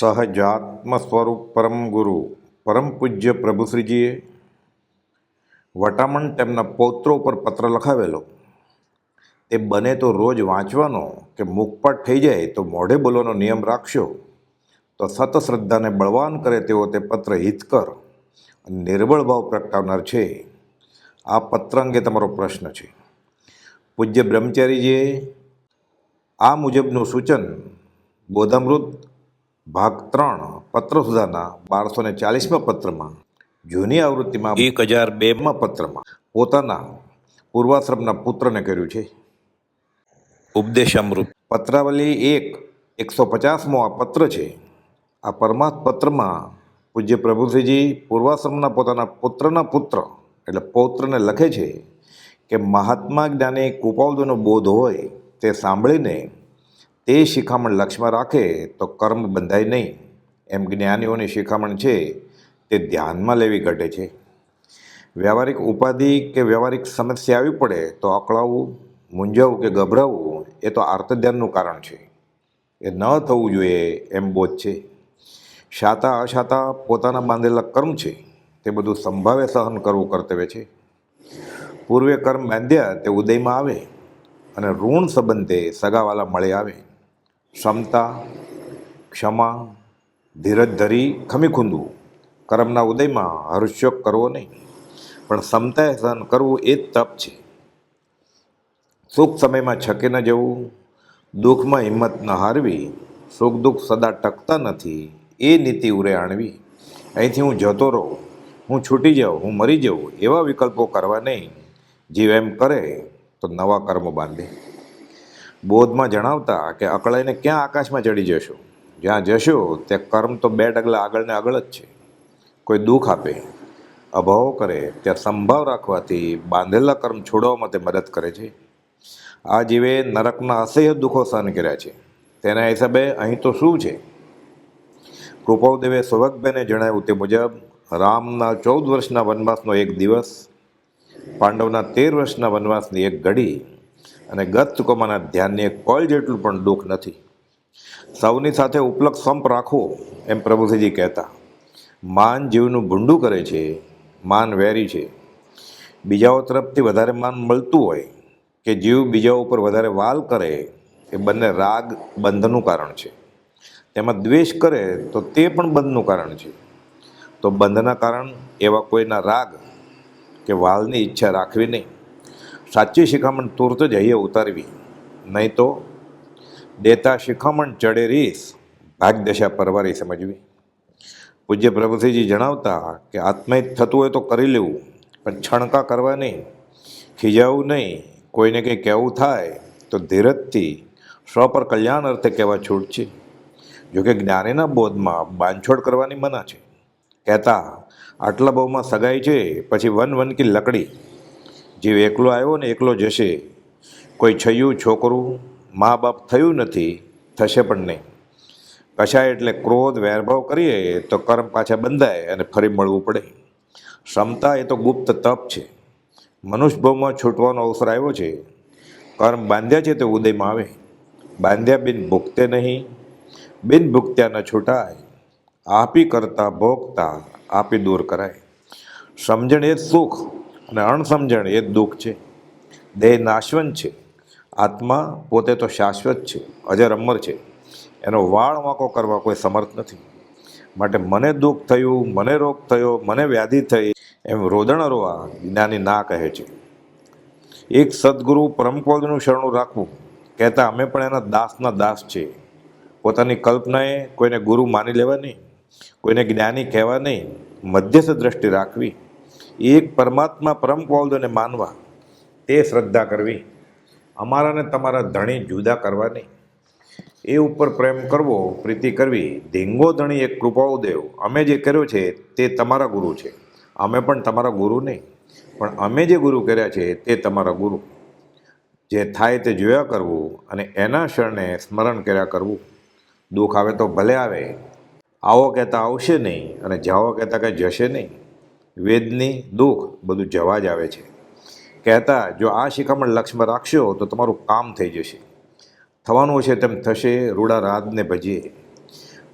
સહજાત્મ સ્વરૂપ પરમ ગુરુ પરમ પૂજ્ય પ્રભુશ્રીજીએ વટામણ તેમના પૌત્રો ઉપર પત્ર લખાવેલો એ બને તો રોજ વાંચવાનો કે મુખપાટ થઈ જાય તો મોઢે બોલવાનો નિયમ રાખશો તો સત શ્રદ્ધાને બળવાન કરે તેવો તે પત્ર હિતકર નિર્બળ ભાવ પ્રગટાવનાર છે આ પત્ર અંગે તમારો પ્રશ્ન છે પૂજ્ય બ્રહ્મચારીજીએ આ મુજબનું સૂચન બોધામૃત ભાગ ત્રણ પત્ર સુધાના બારસો ને ચાલીસમાં પત્રમાં જૂની આવૃત્તિમાં એક હજાર બેમાં પત્રમાં. પોતાના પૂર્વાશ્રમના પુત્રને કર્યું છે. ઉપદેશામૃત. પત્રાવલી એક એકસો પચાસમો આ પત્ર છે. આ પરમાર્થ પત્રમાં પૂજ્ય પ્રભુશ્રીજી પૂર્વાશ્રમના પોતાના પુત્રના પુત્ર એટલે પૌત્રને લખે છે કે મહાત્મા જ્ઞાને કુપાવદોનો બોધ હોય તે સાંભળીને તે શિખામણ લક્ષ્યમાં રાખે તો કર્મ બંધાય નહીં. એમ જ્ઞાનીઓની શિખામણ છે તે ધ્યાનમાં લેવી ઘટે છે. વ્યવહારિક ઉપાધિ કે વ્યવહારિક સમસ્યા આવી પડે તો અકળાવવું મૂંઝાવવું કે ગભરાવવું એ તો આર્તધ્યાનનું કારણ છે. એ ન થવું જોઈએ એમ બોધ છે. શાતા અશાતા પોતાના બાંધેલા કર્મ છે. તે બધું સંભાવે સહન કરવું કર્તવ્ય છે. પૂર્વે કર્મ બાંધ્યા તે ઉદયમાં આવે અને ઋણ સંબંધે સગાવાલા મળી આવે. ક્ષમતા, ક્ષમા, ધીરજ ધરી ખમી ખૂંદવું. કર્મના ઉદયમાં હર્ષોક કરવો નહીં. પણ ક્ષમતાએ સહન કરવું એ જ તપ છે. સુખ સમયમાં છકે ન જવું, દુઃખમાં હિંમત ન હારવી, સુખ દુઃખ સદા ટકતા નથી, એ નીતિ ઉરે આણવી. અહીંથી હું જતો રહું, હું છૂટી જાઉં, હું મરી જાઉં એવા વિકલ્પો કરવા નહીં. જીવ એમ કરે તો નવા કર્મો બાંધે. બોધમાં જણાવતા કે અકળાઈને ક્યાં આકાશમાં ચડી જશો? જ્યાં જશો, ત્યાં કર્મ તો બે ડગલા આગળ ને આગળ જ છે. કોઈ દુઃખ આપે, અભાવ કરે, ત્યાં સંભાવ રાખવાથી બાંધેલા કર્મ છોડવામાં તે મદદ કરે છે. આ જીવે નરકના અસહ્ય દુઃખો સહન કર્યા છે. તેના હિસાબે અહીં તો શું છે? કૃપાવદેવે સૌભગભાઈને જણાવ્યું તે મુજબ, રામના ચૌદ વર્ષના વનવાસનો એક દિવસ, પાંડવના તેર વર્ષના વનવાસની એક ઘડી અને ગત ચૂકવવાના ધ્યાનને એક કોલ જેટલું પણ દુઃખ નથી. સૌની સાથે ઉપલક્ષ સંપ રાખવો એમ પ્રભુશ્રીજી કહેતા. માન જીવનું ભૂંડું કરે છે, માન વેરી છે. બીજાઓ તરફથી વધારે માન મળતું હોય કે જીવ બીજા ઉપર વધારે વાલ કરે, એ બંને રાગ બંધનું કારણ છે. તેમાં દ્વેષ કરે તો તે પણ બંધનું કારણ છે. તો બંધના કારણ એવા કોઈના રાગ કે વાલની ઈચ્છા રાખવી નહીં. સાચી શિખામણ તુરત જ અહીંયા ઉતારવી. નહીં તો દેતા શિખામણ ચડે રીસ, ભાગદશા પરવારી સમજવી. પૂજ્ય પ્રભુસિંહજી જણાવતા કે આત્મહિત થતું હોય તો કરી લેવું, પણ છણકા કરવા નહીં, ખીજાવું નહીં, કોઈને કંઈ કહેવું થાય તો ધીરજથી સ્વ પર કલ્યાણ અર્થે કહેવા છૂટ છે. જોકે જ્ઞાનીના બોધમાં બાંધછોડ કરવાની મના છે. કહેતા, આટલા બહુમાં સગાઈ છે, પછી વન વન કી લકડી. જીવ એકલો આવ્યો ને એકલો જશે. કોઈ છયું, છોકરું મા બાપ થયું નથી, થશે પણ નહીં. કશાય એટલે ક્રોધ, વેરભાવ કરીએ તો કર્મ પાછા બંધાય અને ફરી મળવું પડે. ક્ષમતા એ તો ગુપ્ત તપ છે. મનુષ્ય ભાવમાં છૂટવાનો અવસર આવ્યો છે. કર્મ બાંધ્યા છે તે ઉદયમાં આવે. બાંધ્યા બિન ભૂખતે નહીં, બિન ભૂખત્યા ન છૂટાય. આપી કરતા ભોગતા, આપી દૂર કરાય. સમજણ એ સુખ. અને અણસમજણ એ જ દુઃખ છે. દેહ નાશવંત છે. આત્મા પોતે તો શાશ્વત છે. અજર અમર છે. એનો વાળ વાંકો કરવા કોઈ સમર્થ નથી. માટે મને દુઃખ થયું, મને રોગ થયો, મને વ્યાધિ થઈ, એમ રોદણ રોવા જ્ઞાની ના કહે છે. એક સદગુરુ પરમપદનું શરણું રાખવું, કહેતા અમે પણ એના દાસના દાસ છીએ. પોતાની કલ્પનાએ કોઈને ગુરુ માની લેવા નહીં, કોઈને જ્ઞાની કહેવા નહીં, મધ્યસ્થ દ્રષ્ટિ રાખવી. એક પરમાત્મા પરમ પૌલને માનવા તે શ્રદ્ધા કરવી. અમારાને તમારા ધણી જુદા કરવા નહીં. એ ઉપર પ્રેમ કરવો, પ્રીતિ કરવી, ધીંગો ધણી એક કૃપાઓ દેવ. અમે જે કર્યો છે તે તમારા ગુરુ છે. અમે પણ તમારા ગુરુ નહીં. પણ અમે જે ગુરુ કર્યા છે તે તમારા ગુરુ. જે થાય તે જોયા કરવું અને એના શરણે સ્મરણ કર્યા કરવું. દુઃખ આવે તો ભલે આવે. આવો કહેતા આવશે નહીં અને જાઓ કહેતા કંઈ જશે નહીં. વેદની, દુઃખ બધું જવા જ આવે છે. કહેતા, જો આ શિખામણ લક્ષ્યમાં રાખશો, તો તમારું કામ થઈ જશે. થવાનું છે તેમ થશે, રૂડા રાતને ભજીએ.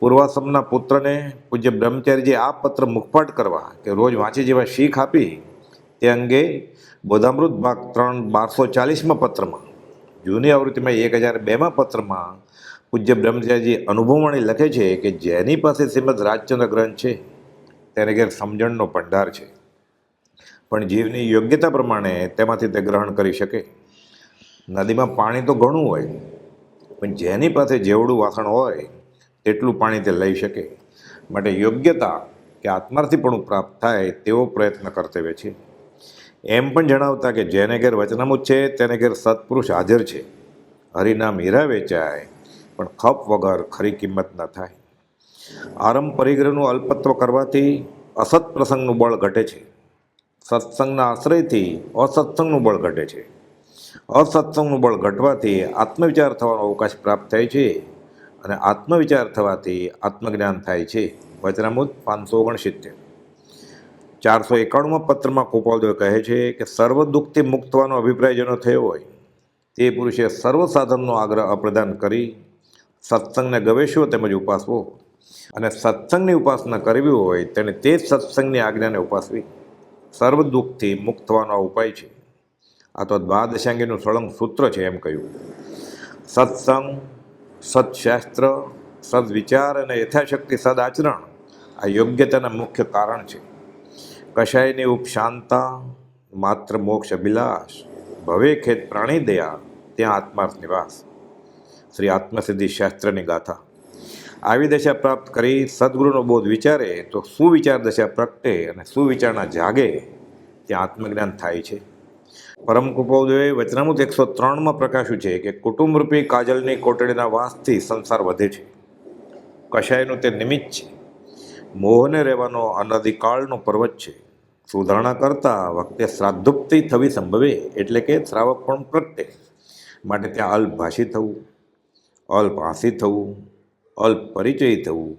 પૂર્વાશ્રમના પુત્રને પૂજ્ય બ્રહ્મચારીજી આ પત્ર મુખપાટ કરવા કે રોજ વાંચી જેવા શીખ આપી, તે અંગે બોધામૃત ભાગ ત્રણ બારસો ચાલીસમાં પત્રમાં, જૂની આવૃત્તિમાં એક હજાર બેમાં પત્રમાં પૂજ્ય બ્રહ્મચારીજી અનુભવવાણી લખે છે કે જેની પાસે શ્રીમદ રાજચંદ્ર ગ્રંથ છે. તેને ઘેર સમજણનો ભંડાર છે. પણ જીવની યોગ્યતા પ્રમાણે તેમાંથી તે ગ્રહણ કરી શકે. નદીમાં પાણી તો ઘણું હોય, પણ જેની પાસે જેવડું વાસણ હોય, તેટલું પાણી તે લઈ શકે. માટે યોગ્યતા કે આત્માર્થીપણું પ્રાપ્ત થાય તેવો પ્રયત્ન કર્તવ્ય છે. એમ પણ જણાવતા કે જેને ઘેર વચનામૃત છે, તેને ઘેર સત્પુરુષ હાજર છે. હરિનામ હીરા વેચાય, પણ ખપ વગર ખરી કિંમત ન થાય. આરંભ પરિગ્રહનું અલ્પત્વ કરવાથી અસત પ્રસંગનું બળ ઘટે છે. સત્સંગના આશ્રયથી અસત્સંગનું બળ ઘટે છે. અસત્સંગનું બળ ઘટવાથી આત્મવિચાર થવાનો અવકાશ પ્રાપ્ત થાય છે અને આત્મવિચાર થવાથી આત્મજ્ઞાન થાય છે. વચનામૃત પાંચસો ઓગણસિત્તેર. ચારસો એકાણુંમાં પત્રમાં ગોપાલદેવ કહે છે કે સર્વ દુઃખથી મુક્ત થવાનો અભિપ્રાય જેનો થયો હોય, તે પુરુષે સર્વ સાધનનો આગ્રહ અપ્રદાન કરી, સત્સંગને ગવેશવો તેમજ ઉપાસવો અને સત્સંગની ઉપાસના કરવી હોય તેણે તે જ સત્સંગની આજ્ઞાને ઉપાસવી. સર્વ દુઃખથી મુક્ત થવાનો આ ઉપાય છે. આ તો દ્વાદશાંગીનું સળંગ સૂત્ર છે એમ કહ્યું. સત્સંગ, સત્શાસ્ત્ર, સદવિચાર અને યથાશક્તિ, સદાચરણ આ યોગ્યતાના મુખ્ય કારણ છે. કશાયની ઉપશાંતા, માત્ર મોક્ષ અભિલાષ, ભવે ખેત પ્રાણી દયા, ત્યાં આત્માર્થ નિવાસ. શ્રી આત્મસિદ્ધિ શાસ્ત્રની ગાથા. આવી દશા પ્રાપ્ત કરી સદગુરુનો બોધ વિચારે, તો સુવિચાર દશા પ્રગટે અને સુવિચારના જાગે ત્યાં આત્મજ્ઞાન થાય છે. પરમ કૃપાદેવે વચનામૃત એકસો ત્રણમાં પ્રકાશ્યું છે કે કુટુંબરૂપી કાજલની કોટડીના વાસથી સંસાર વધે છે. કશાયનું તે નિમિત્ત છે. મોહને રહેવાનો અનધિકાળનો પર્વત છે. સુધારણા કરતા વખતે શ્રાદ્ધુપ્તિ થવી સંભવે, એટલે કે શ્રાવક પણ પ્રગટે. માટે ત્યાં અલ્પભાષી થવું, અલ્પ આસી થવું અલ્પ પરિચય થવું,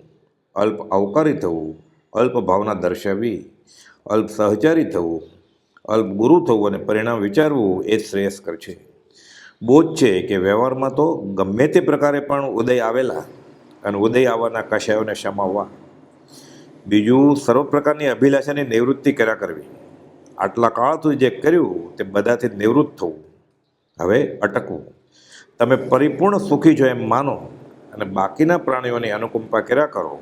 અલ્પ અવકારી થવું, અલ્પ ભાવના દર્શાવવી, અલ્પ સહચારી થવું, અલ્પ ગુરુ થવું અને પરિણામ વિચારવું એ શ્રેયસ્કર છે. બોધ છે કે વ્યવહારમાં તો ગમે તે પ્રકારે પણ ઉદય આવેલા અને ઉદય આવવાના કશાયોને સમાવવા બીજું, સર્વ પ્રકારની અભિલાષાની નિવૃત્તિ કર્યા કરવી. આટલા કાળ સુધી જે કર્યું તે બધાથી નિવૃત્ત થવું. હવે અટકવું. તમે પરિપૂર્ણ સુખી છો એમ માનો. અને બાકીના પ્રાણીઓની અનુકંપા કર્યા કરો.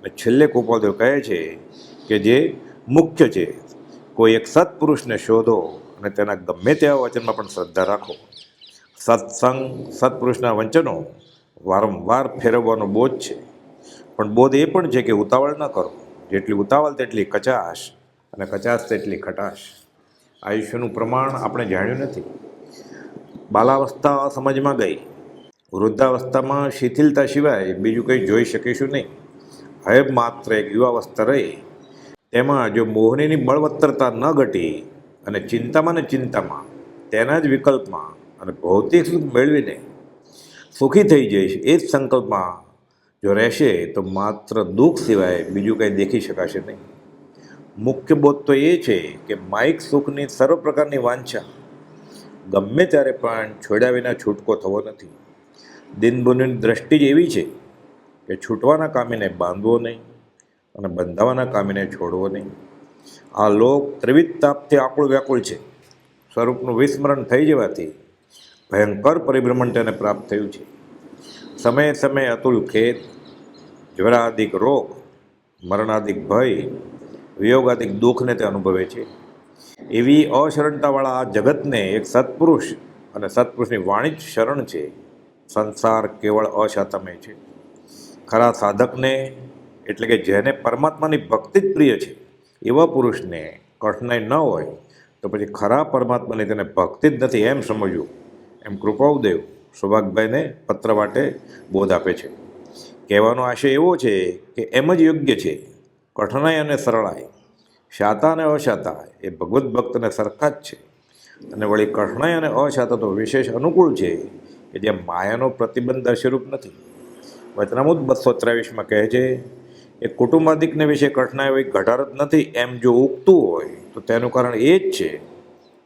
અને છેલ્લે ગોપાલદેવ કહે છે કે જે મુખ્ય છે, કોઈ એક સત્પુરુષને શોધો અને તેના ગમે તેવા વચનમાં પણ શ્રદ્ધા રાખો. સત્સંગ, સત્પુરુષના વચનો વારંવાર ફેરવવાનો બોધ છે. પણ બોધ એ પણ છે કે ઉતાવળ ન કરો. જેટલી ઉતાવળ તેટલી કચાશ અને કચાશ તેટલી ખટાશ. આયુષ્યનું પ્રમાણ આપણે જાણ્યું નથી. બાલાવસ્થા સમજમાં ગઈ. વૃદ્ધાવસ્થામાં શિથિલતા સિવાય બીજું કંઈ જોઈ શકીશું નહીં. હવે માત્ર એક યુવાવસ્થા રહી. તેમાં જો મોહનીની બળવત્તરતા ન ઘટી અને ચિંતામાં ને ચિંતામાં, તેના જ વિકલ્પમાં અને ભૌતિક સુખ મેળવીને સુખી થઈ જઈશ એ જ સંકલ્પમાં જો રહેશે તો માત્ર દુઃખ સિવાય બીજું કંઈ દેખી શકાશે નહીં. મુખ્ય બોધ તો એ છે કે માઇક સુખની સર્વ પ્રકારની વાંછા ગમે ત્યારે પણ છોડ્યા વિના છૂટકો થવો નથી. દિનબુનની દ્રષ્ટિ જ એવી છે કે છૂટવાના કામીને બાંધવો નહીં અને બંધાવાના કામીને છોડવો નહીં. આ લોક ત્રિવિધ તાપથી આકુળ વ્યાકુળ છે. સ્વરૂપનું વિસ્મરણ થઈ જવાથી ભયંકર પરિભ્રમણ તેને પ્રાપ્ત થયું છે. સમયે સમયે અતુલ ખેત જ્વરાદિક રોગ, મરણાધિક ભય, વિયોગાધિક દુઃખને તે અનુભવે છે. એવી અશરણતાવાળા આ જગતને એક સત્પુરુષ અને સત્પુરુષની વાણી જ શરણ છે. સંસાર કેવળ અશાતમય છે. ખરા સાધકને, એટલે કે જેને પરમાત્માની ભક્તિ જ પ્રિય છે, એવા પુરુષને કઠિનાઈ ન હોય, તો પછી ખરા પરમાત્માની તેને ભક્તિ જ નથી એમ સમજવું. એમ કૃપાઉદેવ સૌભાગભાઈને પત્ર માટે બોધ આપે છે. કહેવાનો આશય એવો છે કે એમ જ યોગ્ય છે. કઠણાઈ અને સરળાઈ શાતા અને અશાતા એ ભગવદ્ ભક્તને સરખા જ છે. અને વળી કઠણાઈ અને અશાતા તો વિશેષ અનુકૂળ છે. કે જે માયાનો પ્રતિબંધ દર્શરૂપ નથી. વચનામૃત બસો ત્રેવીસમાં કહે છે એ કુટુંબાદિકને વિશે કઠણાઈ હોય જ નથી, એમ જો ઉગતું હોય, તો તેનું કારણ એ જ છે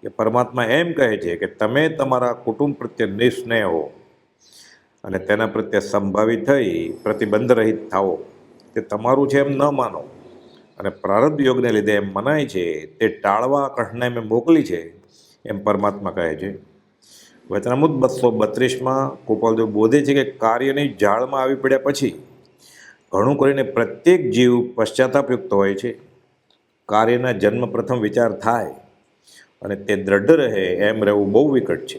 કે પરમાત્મા એમ કહે છે કે તમે તમારા કુટુંબ પ્રત્યે નિસ્નેહ હો અને તેના પ્રત્યે સંભાવિત થઈ પ્રતિબંધ રહિત થાઓ. તે તમારું છે એમ ન માનો. અને પ્રારબ્ધ યોગને લીધે એમ મનાય છે, તે ટાળવા કઠણાઈ મેં મોકલી છે, એમ પરમાત્મા કહે છે. વચનામૃત બસો બત્રીસમાં ગોપાલદેવ બોધે છે કે કાર્યની જાળમાં આવી પડ્યા પછી ઘણું કરીને પ્રત્યેક જીવ પશ્ચાતાપયુક્ત હોય છે. કાર્યના જન્મ પ્રથમ વિચાર થાય અને તે દ્રઢ રહે એમ રહેવું બહુ વિકટ છે.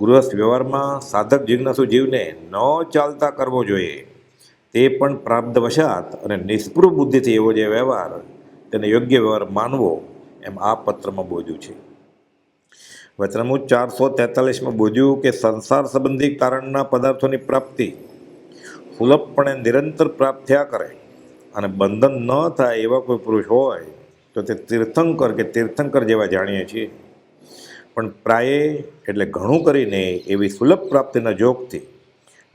ગૃહસ્થ વ્યવહારમાં સાધક જિજ્ઞાસુ જીવને ન ચાલતા કરવો જોઈએ. તે પણ પ્રાપ્ત વશાત અને નિષ્પૃહ બુદ્ધિથી એવો જે વ્યવહાર તેને યોગ્ય વ્યવહાર માનવો એમ આ પત્રમાં બોધ્યું છે. વચનામું ચારસો તેતાલીસમાં બોધ્યું કે સંસાર સંબંધી કારણના પદાર્થોની પ્રાપ્તિ સુલભપણે નિરંતર પ્રાપ્ત થયા કરે અને બંધન ન થાય એવા કોઈ પુરુષ હોય, તો તે તીર્થંકર કે તીર્થંકર જેવા જાણીએ છીએ. પણ પ્રાયે એટલે ઘણું કરીને એવી સુલભ પ્રાપ્તિના જોગથી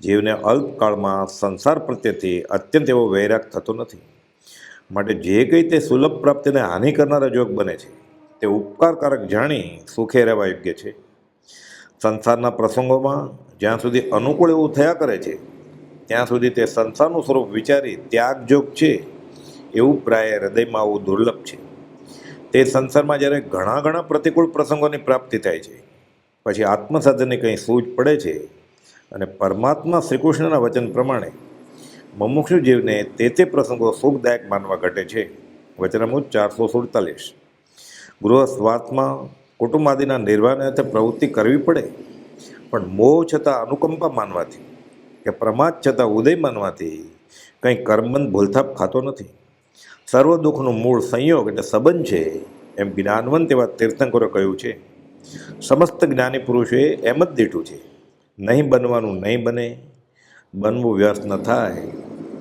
જીવને અલ્પકાળમાં સંસાર પ્રત્યેથી અત્યંત એવો વૈરાગ થતો નથી. માટે જે કંઈ તે સુલભ પ્રાપ્તિને હાનિ કરનારા જોગ બને છે. તે ઉપકારકારક જાણી સુખે રહેવા યોગ્ય છે. સંસારના પ્રસંગોમાં જ્યાં સુધી અનુકૂળ એવું થયા કરે છે, ત્યાં સુધી તે સંસારનું સ્વરૂપ વિચારી ત્યાગજોગ છે એવું પ્રાય હૃદયમાં આવું દુર્લભ છે. તે સંસારમાં જ્યારે ઘણા ઘણા પ્રતિકૂળ પ્રસંગોની પ્રાપ્તિ થાય છે, પછી આત્મસાધનની કંઈ સૂઝ પડે છે અને પરમાત્મા શ્રીકૃષ્ણના વચન પ્રમાણે મમુક્ષુ જીવને તે તે પ્રસંગો સુખદાયક માનવા ઘટે છે. વચનામૃત ચારસો સુડતાલીસ. ગૃહસ્વાસમાં કુટુંબ આદિના નિર્વાહને અર્થે પ્રવૃત્તિ કરવી પડે. પણ મોહ છતાં અનુકંપા માનવાથી કે પ્રમાદ છતાં ઉદય માનવાથી કંઈ કર્મબંધ ભૂલથાપ ખાતો નથી. સર્વ દુઃખનું મૂળ સંયોગ એટલે સંબંધ છે એમ જ્ઞાનવંત એવા તીર્થંકરો કહ્યું છે. સમસ્ત જ્ઞાની પુરુષોએ એમ જ દીઠું છે. નહીં બનવાનું નહીં બને, બનવું વ્યર્થ ન થાય.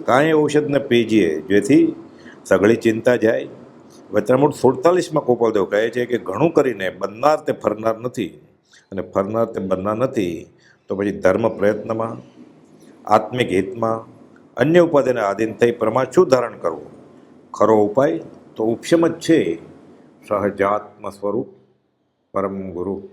કાંઈ ઔષધને પીજીએ જેથી સઘળી ચિંતા જાય વચનામૃત સુડતાલીસમાં ગોપાલદેવ કહે છે કે ઘણું કરીને બનનાર તે ફરનાર નથી અને ફરનાર તે બનનાર નથી, તો પછી ધર્મ પ્રયત્નમાં, આત્મિક હિતમાં, અન્ય ઉપાધિને આધીન થઈ પ્રમાણ શું ધારણ કરવું? ખરો ઉપાય તો ઉપશમ જ છે. સહજાત્મ સ્વરૂપ પરમ ગુરુ.